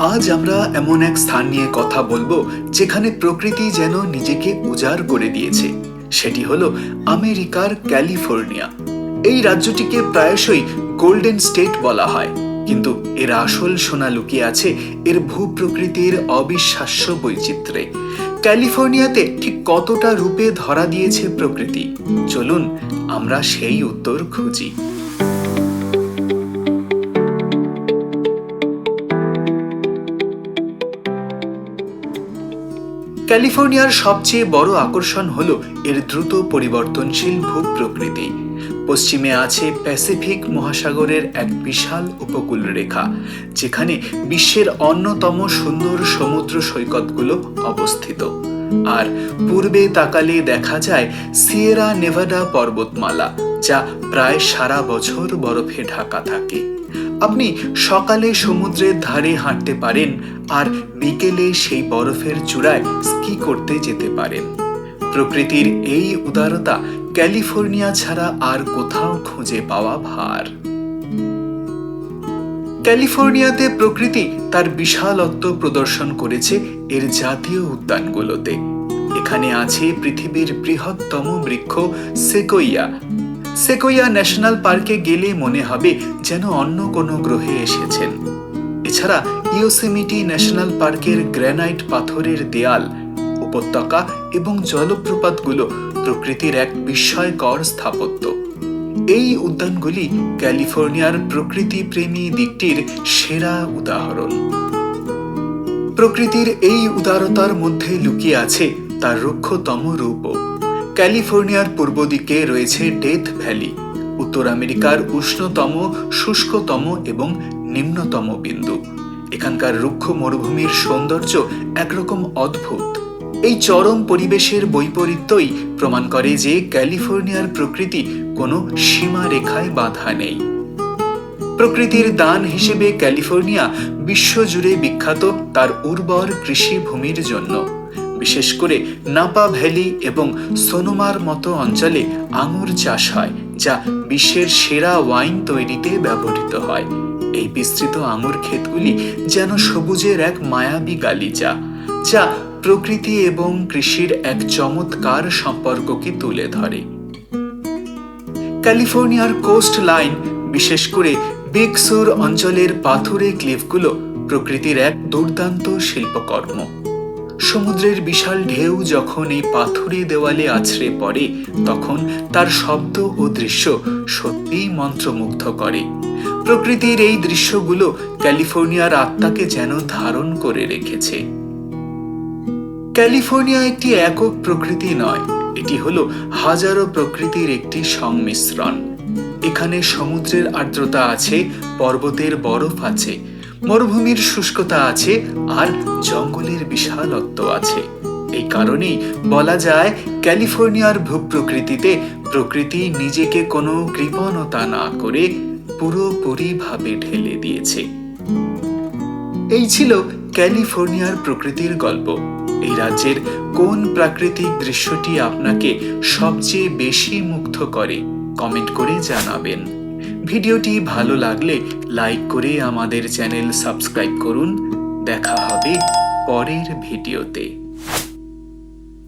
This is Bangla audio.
আজ আমরা এমন এক স্থান নিয়ে কথা বলব যেখানে প্রকৃতি যেন নিজেকে উজাড় করে দিয়েছে। সেটি হলো আমেরিকার ক্যালিফোর্নিয়া। এই রাজ্যটিকে প্রায়শই গোল্ডেন স্টেট বলা হয়। কিন্তু এর আসল সোনা লুকিয়ে আছে এর ভূপ্রকৃতির অবিশ্বাস্য বৈচিত্র্যে। ক্যালিফোর্নিয়াতে ঠিক কতটা রূপে ধরা দিয়েছে প্রকৃতি? চলুন আমরা সেই উত্তর খুঁজি। ক্যালিফোর্নিয়ার সবচেয়ে বড় আকর্ষণ হল এর দ্রুত পরিবর্তনশীল ভূ প্রকৃতি পশ্চিমে আছে প্যাসিফিক মহাসাগরের এক বিশাল উপকূল রেখা, যেখানে বিশ্বের অন্যতম সুন্দর সমুদ্র সৈকতগুলো অবস্থিত। আর পূর্বে তাকালে দেখা যায় সিয়েরা নেভাডা পর্বতমালা যা প্রায় সারা বছর বরফে ঢাকা থাকে। আপনি সকালে সমুদ্রের ধারে হাঁটতে পারেন আর বিকেলে সেই বরফের চূড়ায় স্কি করতে যেতে পারেন। প্রকৃতির এই উদারতা ক্যালিফোর্নিয়া ছাড়া আর কোথাও খুঁজে পাওয়া ভার। ক্যালিফোর্নিয়াতে প্রকৃতি তার বিশালত্ব প্রদর্শন করেছে এর জাতীয় উদ্যানগুলোতে। এখানে আছে পৃথিবীর বৃহত্তম বৃক্ষ সেকোইয়া সেকোইয়া ন্যাশনাল পার্কে গেলে মনে হবে যেন অন্য কোনো গ্রহে এসেছেন। এছাড়া ইয়োসেমিটি ন্যাশনাল পার্কের গ্র্যানাইট পাথরের দেয়াল, উপত্যকা এবং জলপ্রপাতগুলো প্রকৃতির এক বিস্ময়কর স্থাপত্য। এই উদ্যানগুলি ক্যালিফোর্নিয়ার প্রকৃতি প্রেমী দিকটির সেরা উদাহরণ। প্রকৃতির এই উদারতার মধ্যে লুকিয়ে আছে তার রুক্ষতম রূপও। ক্যালিফোর্নিয়ার পূর্ব দিকে রয়েছে ডেথ ভ্যালি, উত্তর আমেরিকার উষ্ণতম, শুষ্কতম এবং নিম্নতম বিন্দু। এখানকার রুক্ষ মরুভূমির সৌন্দর্য একরকম অদ্ভুত। এই চরম পরিবেশের বৈপরীত্যই প্রমাণ করে যে ক্যালিফোর্নিয়ার প্রকৃতি কোনো সীমা রেখায় বাধা নেই। প্রকৃতির দান হিসেবে ক্যালিফোর্নিয়া বিশ্বজুড়ে বিখ্যাত তার উর্বর কৃষিভূমির জন্য। বিশেষ করে নাপা ভ্যালি এবং সোনোমার মতো অঞ্চলে আঙুর চাষ হয়, যা বিশ্বের সেরা ওয়াইন তৈরিতে ব্যবহৃত হয়। এই বিস্তৃত আঙুর ক্ষেতগুলি যেন সবুজের এক মায়াবী গালিচা, যা প্রকৃতি এবং কৃষির এক চমৎকার সম্পর্ককে তুলে ধরে। ক্যালিফোর্নিয়ার কোস্ট লাইন বিশেষ করে বিগ সুর অঞ্চলের পাথুরে ক্লিফগুলো প্রকৃতির এক দুর্দান্ত শিল্পকর্ম। সমুদ্রের বিশাল ঢেউ যখন এই পাথুরে দেওয়ালে আছড়ে পড়ে, তখন তার শব্দ ও দৃশ্য সত্যিই মন্ত্রমুগ্ধ করে। প্রকৃতির এই দৃশ্যগুলো ক্যালিফোর্নিয়ার আত্মাকে যেন ধারণ করে রেখেছে। ক্যালিফোর্নিয়া একটি একক প্রকৃতি নয়, এটি হলো হাজারো প্রকৃতির একটি সংমিশ্রণ। এখানে সমুদ্রের আর্দ্রতা আছে, পর্বতের বরফ আছে মরুভূমির শুষ্কতা আছে আর জঙ্গলের বিশালত্ব আছে। এই কারণেই বলা যায় ক্যালিফোর্নিয়ার ভূপ্রকৃতিতে প্রকৃতি নিজেকে কোনো কৃপণতা না করে পুরোপুরিভাবে ঢেলে দিয়েছে। এই ছিল ক্যালিফোর্নিয়ার প্রকৃতির গল্প। এই রাজ্যের কোন প্রাকৃতিক দৃশ্যটি আপনাকে সবচেয়ে বেশি মুগ্ধ করে? কমেন্ট করে জানাবেন। ভিডিওটি ভালো লাগলে লাইক করে আমাদের চ্যানেল সাবস্ক্রাইব করুন। দেখা হবে পরের ভিডিওতে।